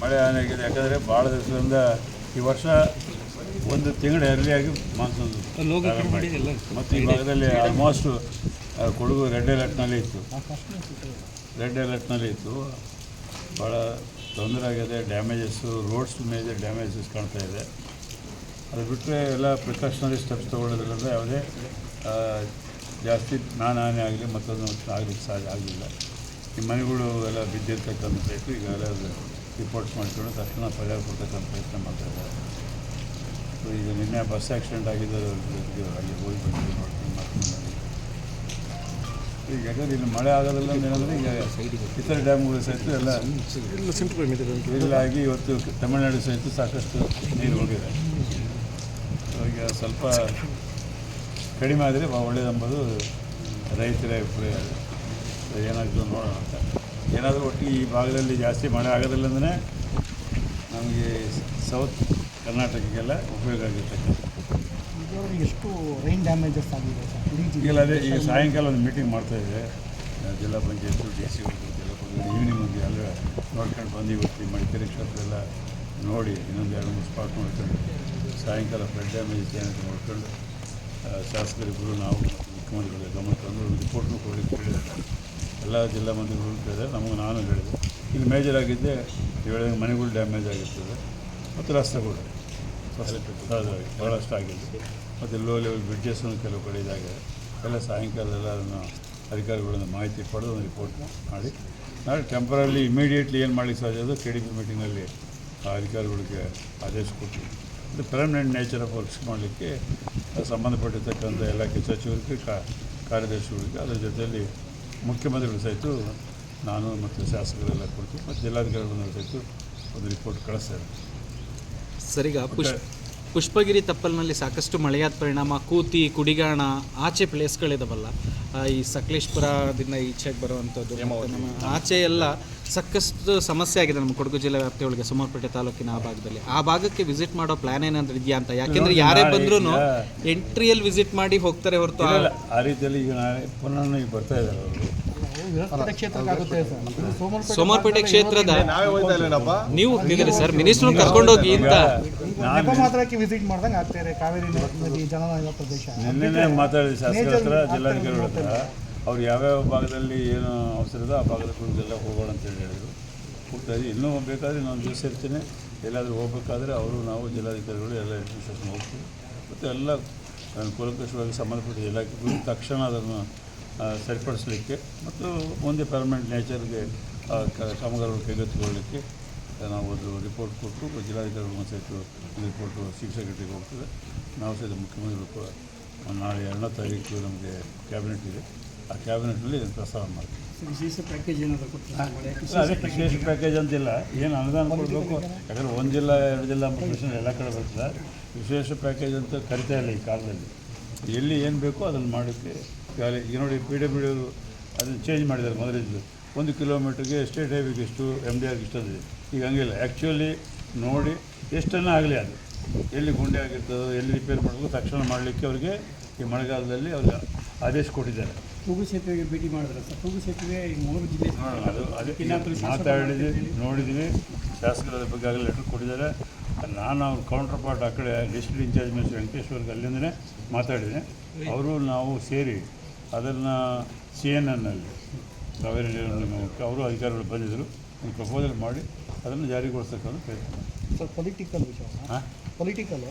ಮಳೆ ಹಾನಿಯಾಗಿದೆ ಯಾಕಂದರೆ ಭಾಳ ದಿವಸದಿಂದ ಈ ವರ್ಷ ಒಂದು ತಿಂಗಳು ಎರ್ಲಿಯಾಗಿ ಮಾನ್ಸೂನ್ ಆಗಿದೆ. ಮತ್ತು ಈ ಭಾಗದಲ್ಲಿ ಆಲ್ಮೋಸ್ಟ್ ಕೊಡಗು ರೆಡ್ ಅಲರ್ಟ್ನಲ್ಲಿ ಇತ್ತು. ರೆಡ್ ಅಲರ್ಟ್ನಲ್ಲಿ ಇತ್ತು. ಭಾಳ ತೊಂದರೆ ಆಗಿದೆ ಡ್ಯಾಮೇಜಸ್ಸು ರೋಡ್ಸ್ ಮೇಜರ್ ಡ್ಯಾಮೇಜಸ್ ಕಾಣ್ತಾ ಇದೆ. ಅದು ಬಿಟ್ಟರೆ ಎಲ್ಲ ಪ್ರಿಕಾಷನರಿ ಸ್ಟೆಪ್ಸ್ ತೊಗೊಳ್ಳೋದ್ರಿಂದ ಯಾವುದೇ ಜಾಸ್ತಿ ಹಾನಿ ಆಗಲಿ ಮತ್ತೊಂದು ಆಗಲಿಕ್ಕೆ ಸಾಧ್ಯ ಆಗಲಿಲ್ಲ ಈ ಮನೆಗಳು ಎಲ್ಲ ಬಿದ್ದಿರ್ತಕ್ಕಂಥ ಈಗ ಎಲ್ಲ ರಿಪೋರ್ಟ್ಸ್ ಮಾಡಿಕೊಂಡು ತಕ್ಷಣ ಪರಿಹಾರ ಕೊಡ್ತಕ್ಕಂಥ ಪ್ರಯತ್ನ ಮಾಡ್ತಾ ಇದ್ದಾರೆ ಸೊ ಈಗ ನಿನ್ನೆ ಬಸ್ ಆಗಿದ್ದು ಜೊತೆಗೆ ಅಲ್ಲಿ ಹೋಗಿ ಬಂದು ನೋಡ್ಕೊಂಡು ಮಾಡ್ಕೊಂಡು. ಈಗ ಯಾಕಂದ್ರೆ ಇಲ್ಲಿ ಮಳೆ ಆಗೋದಿಲ್ಲ ಏನಂದರೆ ಈಗ ಇತರ ಡ್ಯಾಮ್ಗಳು ಸಹಿತ ಎಲ್ಲ ಆಗಿ ಇವತ್ತು ತಮಿಳುನಾಡು ಸಹಿತ ಸಾಕಷ್ಟು ನೀರು ಹೋಗಿದೆ ಈಗ ಸ್ವಲ್ಪ ಕಡಿಮೆ ಆದರೆ ಭಾಳ ಒಳ್ಳೆಯದೆಂಬುದು ರೈತರ ಅಭಿಪ್ರಾಯ. ಏನಾಗ್ತದೆ ನೋಡೋಣ ಅಂತ ಏನಾದರೂ ಒಟ್ಟಿಗೆ ಈ ಭಾಗದಲ್ಲಿ ಜಾಸ್ತಿ ಮಳೆ ಆಗೋದಿಲ್ಲ ಅಂದರೆ ನಮಗೆ ಸೌತ್ ಕರ್ನಾಟಕಕ್ಕೆಲ್ಲ ಉಪಯೋಗ ಆಗಿರ್ತಕ್ಕಂಥ ಎಷ್ಟು ರೈನ್ ಡ್ಯಾಮೇಜಸ್ ಆಗಿದೆ ಸರ್? ಅದೇ ಈಗ ಸಾಯಂಕಾಲ ಒಂದು ಮೀಟಿಂಗ್ ಮಾಡ್ತಾ ಇದೆ ಜಿಲ್ಲಾ ಪಂಚಾಯತ್ ಡಿ ಸಿ ಎಲ್ಲ ಈವ್ನಿಂಗ್ ಒಂದು ಎಲ್ಲ ನೋಡ್ಕೊಂಡು ಬಂದು ಇವತ್ತು ಈ ಮಡಿಕೇರಿ ಕ್ಷೇತ್ರ ಎಲ್ಲ ನೋಡಿ ಇನ್ನೊಂದು ಎರಡು ಮೂರು ಸ್ಪಾಟ್ ನೋಡ್ಕೊಂಡು ಸಾಯಂಕಾಲ ಫ್ಲಡ್ ಡ್ಯಾಮೇಜ್ ಏನಂತ ನೋಡ್ಕೊಂಡು ಶಾಸಕರಿಬ್ಬರು ನಾವು ಮುಖ್ಯಮಂತ್ರಿಗಳ ಗಮನ ತಂದು ರಿಪೋರ್ಟ್ನು ಕೊಡಲಿಕ್ಕೆ ಎಲ್ಲ ಜಿಲ್ಲಾ ಮಂತ್ರಿಗಳು ಕೇಳಿದೆ ನಮಗೆ ನಾನು ಹೇಳಿದೆ. ಇಲ್ಲಿ ಮೇಜರ್ ಆಗಿದ್ದೆ ಹೇಳಿದ ಮನೆಗಳು ಡ್ಯಾಮೇಜ್ ಆಗಿರ್ತದೆ. ಮತ್ತು ರಸ್ತೆಗಳು. ಬಹಳಷ್ಟು ಆಗಿದೆ ಮತ್ತು ಲೋ ಲೆವೆಲ್ ಬ್ರಿಡ್ಜಸ್ಸನ್ನು ಕೆಲವು ಕಡೆ ಇದಾಗಿದೆ. ಎಲ್ಲ ಸಾಯಂಕಾಲ ಎಲ್ಲ ಅದನ್ನು ಅಧಿಕಾರಿಗಳಿಂದ ಮಾಹಿತಿ ಪಡೆದು ಒಂದು ರಿಪೋರ್ಟ್ ಮಾಡಿ. ನಾಳೆ ಟೆಂಪರಲ್ಲಿ ಇಮಿಡಿಯೇಟ್ಲಿ ಏನು ಮಾಡಲಿಕ್ಕೆ ಸಾಧ್ಯ ಅದು ಕೆ ಡಿ ಪಿ ಆ ಅಧಿಕಾರಿಗಳಿಗೆ ಆದೇಶ ಕೊಟ್ಟು ಇದು ಪರ್ಮನೆಂಟ್ ನೇಚರ್ ಆಫ್ ವರ್ಕ್ಸ್ ಮಾಡಲಿಕ್ಕೆ ಸಂಬಂಧಪಟ್ಟಿರ್ತಕ್ಕಂಥ ಇಲಾಖೆ ಸಚಿವರಿಗೆ ಕಾ ಕಾರ್ಯದರ್ಶಿಗಳಿಗೆ ಅದರ ಜೊತೆಯಲ್ಲಿ ಮುಖ್ಯಮಂತ್ರಿಗಳು ಸಹಿತ ನಾನು ಮತ್ತು ಶಾಸಕರೆಲ್ಲ ಕೊಡ್ತೀವಿ ಮತ್ತು ಜಿಲ್ಲಾಧಿಕಾರಿಗಳನ್ನು ಸಹಿತ ಒಂದು ರಿಪೋರ್ಟ್ ಕಳಿಸ್ತಾರೆ ಸರಿಗ ಪುಷ್ಪಗಿರಿ ತಪ್ಪಲಿನಲ್ಲಿ ಸಾಕಷ್ಟು ಮಳೆಯಾದ ಪರಿಣಾಮ ಕೂತಿ ಕುಡಿಗಾಣ ಆಚೆ ಪ್ಲೇಸ್ಗಳಿದಾವಲ್ಲ ಆ, ಈ ಸಕಲೇಶ್ಪುರದಿಂದ ಈಚೆಗೆ ಬರುವಂಥದ್ದು ನಮ್ಮ ಆಚೆ ಎಲ್ಲ ಸಾಕಷ್ಟು ಸಮಸ್ಯೆ ಆಗಿದೆ ನಮ್ಮ ಕೊಡಗು ಜಿಲ್ಲೆ ವ್ಯಾಪ್ತಿಯೊಳಗೆ ಸೋಮವಾರಪೇಟೆ ತಾಲೂಕಿನ ಆ ಭಾಗದಲ್ಲಿ. ಆ ಭಾಗಕ್ಕೆ ವಿಸಿಟ್ ಮಾಡೋ ಪ್ಲಾನ್ ಏನಂದ್ರೆ ಇದೆಯಾ ಅಂತ? ಯಾಕೆಂದ್ರೆ ಯಾರೇ ಬಂದ್ರೂ ಎಂಟ್ರಿಯಲ್ಲಿ ವಿಸಿಟ್ ಮಾಡಿ ಹೋಗ್ತಾರೆ ಹೊರತು ಆ- ರೀತಿಯಲ್ಲಿ ಈಗ ನಾಳೆ ಪುನಃ ಬರ್ತಾ ಇದ್ದಾರೆ ಸೋಮವಾರಪೇಟೆ ಕ್ಷೇತ್ರದ ನೀವು ಸರ್. ಮಿನಿಸ್ಟ್ರು ಕರ್ಕೊಂಡೋಗಿ ಅಂತ ನೆಪ ಮಾತ್ರಕ್ಕೆ ವಿಸಿಟ್ ಮಾಡ್ದಂಗೆ ಆಗ್ತಾರೆ ಕಾವೇರಿ ನದಿ ಜನನಾಯಕ ಪ್ರದೇಶ. ನಿನ್ನೆನೇ ಮಾತಾಡಿದ ಶಾಸಕರ ಹತ್ರ ಜಿಲ್ಲಾಧಿಕಾರಿಗಳ ಹತ್ರ ಅವ್ರು ಯಾವ್ಯಾವ ಭಾಗದಲ್ಲಿ ಏನು ಅವಸರ ಇದೆ ಆ ಭಾಗದ ಕುರಿತೆಲ್ಲ ಹೋಗೋಣ ಅಂತೇಳಿ ಹೇಳಿದರು. ಹೋಗ್ತಾ ಇದ್ದೀವಿ ಇನ್ನೂ ಬೇಕಾದರೆ ನಾನು ದಿವಸ ಇರ್ತೀನಿ. ಎಲ್ಲಾದರೂ ಹೋಗ್ಬೇಕಾದ್ರೆ ಅವರು ನಾವು ಜಿಲ್ಲಾಧಿಕಾರಿಗಳು ಎಲ್ಲ ಅಡ್ಮಿನಿಸ್ಟ್ರೇಷನ್ ಹೋಗ್ತೀವಿ. ಮತ್ತು ಎಲ್ಲ ಕೂಲಂಕಷವಾಗಿ ಸಂಬಂಧಪಟ್ಟ ಇಲಾಖೆಗಳು ತಕ್ಷಣ ಅದನ್ನು ಸರಿಪಡಿಸಲಿಕ್ಕೆ ಮತ್ತು ಮುಂದೆ ಪರ್ಮನೆಂಟ್ ನೇಚರ್ಗೆ ಕಾಮಗಾರಿಗಳು ಕೈಗೆತ್ತಿಕೊಳ್ಳಲಿಕ್ಕೆ ನಾವು ಒಂದು ರಿಪೋರ್ಟ್ ಕೊಟ್ಟು ಜಿಲ್ಲಾಧಿಕಾರಿಗಳು ಸಹಿತ ರಿಪೋರ್ಟು ಚೀಫ್ ಸೆಕ್ರೆಟರಿಗೆ ಹೋಗ್ತದೆ. ನಾವು ಸಹಿತ ಮುಖ್ಯಮಂತ್ರಿಗಳು ಕೂಡ ನಾಳೆ ಎರಡನೇ ತಾರೀಕು ನಮಗೆ ಕ್ಯಾಬಿನೆಟ್ ಇದೆ. ಆ ಕ್ಯಾಬಿನೆಟ್ನಲ್ಲಿ ಇದನ್ನು ಪ್ರಸ್ತಾವ ಮಾಡ್ತೀವಿ. ವಿಶೇಷ ಪ್ಯಾಕೇಜ್ ಅದೇ ವಿಶೇಷ ಪ್ಯಾಕೇಜ್ ಅಂತಿಲ್ಲ. ಏನು ಅನುದಾನ ಕೊಡಬೇಕು? ಯಾಕಂದರೆ ಒಂದು ಜಿಲ್ಲಾ ಎರಡು ಜಿಲ್ಲಾ ಮಿಷನ್ ಎಲ್ಲ ಕಡೆ ಬರ್ತದೆ. ವಿಶೇಷ ಪ್ಯಾಕೇಜ್ ಅಂತ ಕರಿತಾ ಇಲ್ಲ ಈ ಕಾಲದಲ್ಲಿ. ಎಲ್ಲಿ ಏನು ಬೇಕೋ ಅದನ್ನು ಮಾಡೋಕ್ಕೆ ಈಗ ಈಗ ನೋಡಿ ಪಿ ಡಬ್ಲ್ಯೂ ಡಿ ಅವರು ಅದನ್ನು ಚೇಂಜ್ ಮಾಡಿದ್ದಾರೆ ಮೊದಲಿದ್ದು ಒಂದು ಕಿಲೋಮೀಟ್ರಿಗೆ ಸ್ಟೇಟ್ ಹೈವೇಗೆ ಇಷ್ಟು ಎಂ ಡಿ ಆರ್ಗೆ ಇಷ್ಟದಿದೆ ಈಗ ಹಂಗಿಲ್ಲ. ಆ್ಯಕ್ಚುಲಿ ನೋಡಿ ಎಷ್ಟನ್ನ ಆಗಲಿ ಅದು. ಎಲ್ಲಿ ಗುಂಡೆ ಆಗಿರ್ತದೋ ಎಲ್ಲಿ ರಿಪೇರ್ ಮಾಡಬೇಕು ತಕ್ಷಣ ಮಾಡಲಿಕ್ಕೆ ಅವರಿಗೆ ಈ ಮಳೆಗಾಲದಲ್ಲಿ ಅವ್ರಿಗೆ ಆದೇಶ ಕೊಟ್ಟಿದ್ದಾರೆ. ತೂಗು ಸೇತುವೆಗೆ ಭೇಟಿ ಮಾಡಿದ್ರೆ ಸರ್? ತೂಗು ಸೇತುವೆ ಈ ಮೂರು ಜಿಲ್ಲೆ ಅದು ಅದಕ್ಕೆ ಮಾತಾಡಿದ್ವಿ ನೋಡಿದ್ವಿ. ಶಾಸಕರ ಬಗ್ಗೆ ಆಗಲಿ ಲೆಟರ್ ಕೊಟ್ಟಿದ್ದಾರೆ. ನಾನು ಅವ್ರ ಕೌಂಟರ್ ಪಾರ್ಟ್ ಆ ಕಡೆ ಡಿಸ್ಟ್ರಿಕ್ಟ್ ಇನ್ಚಾರ್ಜ್ ಮಿನಿಸ್ಟರ್ ವೆಂಕಟೇಶ್ವರ್ಗೆ ಅಲ್ಲಿಂದನೇ ಮಾತಾಡಿದೆ ಅವರು ನಾವು ಸೇರಿ ಅದನ್ನು ಸಿ ಎನ್ ಎನ್ನಲ್ಲಿ ಕಾವೇರಿ ನೀರಿನ ನಿಗಮಕ್ಕೆ ಅವರು ಅಧಿಕಾರಿಗಳು ಬಂದಿದ್ದರು ಒಂದು ಪ್ರಪೋಸಲ್ ಮಾಡಿ ಅದನ್ನು ಜಾರಿಗೊಳಿಸ್ತಕ್ಕಂಥ ಪ್ರಯತ್ನ ಸರ್ ಪೊಲಿಟಿಕಲ್ ವಿಷಯ ಹಾಂ? ಪೊಲಿಟಿಕಲ್